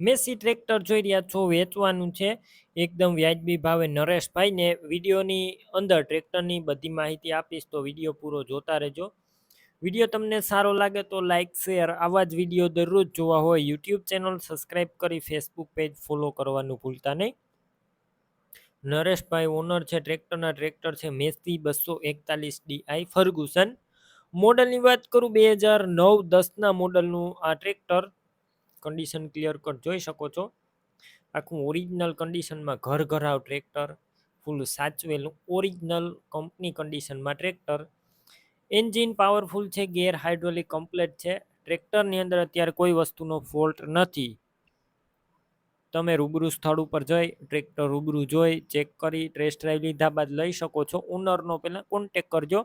Massey tractor જોઈ રહ્યા છો, વેચવાનું છે. એકદમ વ્યાજબી ભાવે નરેશભાઈને વિડીયોની અંદર ટ્રેક્ટરની બધી માહિતી આપીશ તો વીડિયો પૂરો જોતા રહેજો. વીડિયો તમને સારો લાગે તો લાઇક શેર, આવા જ વીડિયો દરરોજ જોવા હોય, યુટ્યુબ ચેનલ સબસ્ક્રાઈબ કરી ફેસબુક પેજ ફોલો કરવાનું ભૂલતા નહીં. નરેશભાઈ ઓનર છે, ટ્રેક્ટરના ટ્રેક્ટર છે, મેસી બસો એકતાલીસ ડીઆઈ ફર્ગુસન. મોડલની વાત કરું, બે હજાર નવ દસના મોડલનું આ ટ્રેક્ટર કન્ડિશન ક્લિયર કટ જોઈ શકો છો. આખું ઓરિજિનલ કન્ડિશનમાં ઘર ઘરાવ ટ્રેક્ટર ફૂલ સાચવેલું ઓરિજિનલ કંપની કન્ડિશનમાં ટ્રેક્ટર એન્જિન પાવરફુલ છે ગેર હાઇડ્રોલિક કમ્પ્લેટ છે. ટ્રેક્ટરની અંદર અત્યારે કોઈ વસ્તુનો ફોલ્ટ નથી. તમે રૂબરૂ સ્થળ ઉપર જઈ ટ્રેક્ટર રૂબરૂ જોઈ ચેક કરી ટેસ્ટ ડ્રાઈવ લીધા બાદ લઈ શકો છો. ઓનરનો પહેલાં કોન્ટેક કરજો.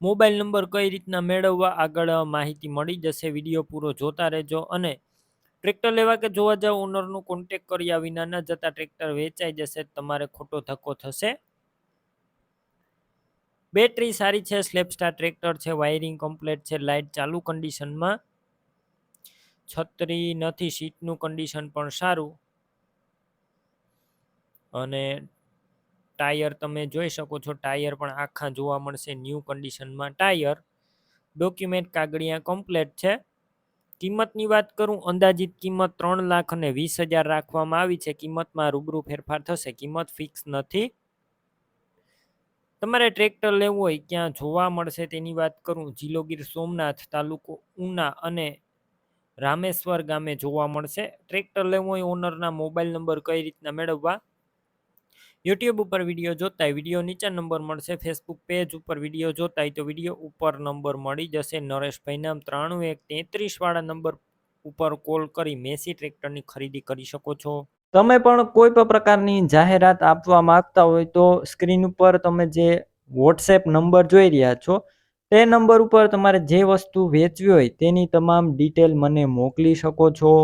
મોબાઈલ નંબર કઈ રીતના મેળવવા આગળ માહિતી મળી જશે વીડિયો પૂરો જોતા રહેજો અને ટ્રેક્ટર લેવા કે જોવા જાવ ઓનરનું કોન્ટેક કર્યા વિના ન જતા ટ્રેક્ટર વેચાઈ જશે, તમારે ખોટો ધક્કો થશે. બેટરી સારી છે સ્લેપસ્ટાર ટ્રેક્ટર છે વાયરિંગ કમ્પ્લેટ છે, લાઇટ ચાલુ કન્ડિશનમાં છત્રી નથી, સીટનું કન્ડિશન પણ સારું. અને ટાયર તમે જોઈ શકો છો, ટાયર પણ આખા જોવા મળશે ન્યૂ કન્ડિશનમાં. ટાયર ડોક્યુમેન્ટ કાગળિયા કમ્પ્લેટ છે. કિંમતની વાત કરું, અંદાજિત કિંમત ત્રણ લાખ અને વીસ હજાર રાખવામાં આવી છે. કિંમતમાં રૂબરૂ ફેરફાર થશે, કિંમત ફિક્સ નથી. તમારે ટ્રેક્ટર લેવું હોય, ક્યાં જોવા મળશે તેની વાત કરું. જિલ્લો ગીર સોમનાથ તાલુકો ઉના અને રામેશ્વર ગામે જોવા મળશે. ટ્રેક્ટર લેવું હોય, ઓનરના મોબાઈલ નંબર કઈ રીતના મેળવવા? યુટ્યુબ ઉપર વીડિયો જોતા હોય વીડિયો નીચે નંબર મળશે. ફેસબુક પેજ ઉપર વીડિયો જોતા હોય તો વીડિયો ઉપર નંબર મળી જશે. નરેશભાઈ નામ ત્રાણું એક તેત્રીસવાળા નંબર ઉપર કોલ કરી મેસી ટ્રેક્ટરની ખરીદી કરી શકો છો. તમે પણ કોઈ પણ પ્રકારની જાહેરાત આપવા માંગતા હોય તો સ્ક્રીન ઉપર તમે જે વોટ્સએપ નંબર જોઈ રહ્યા છો, તે નંબર ઉપર તમારે જે વસ્તુ વેચવી હોય તેની તમામ ડિટેલ મને મોકલી શકો છો.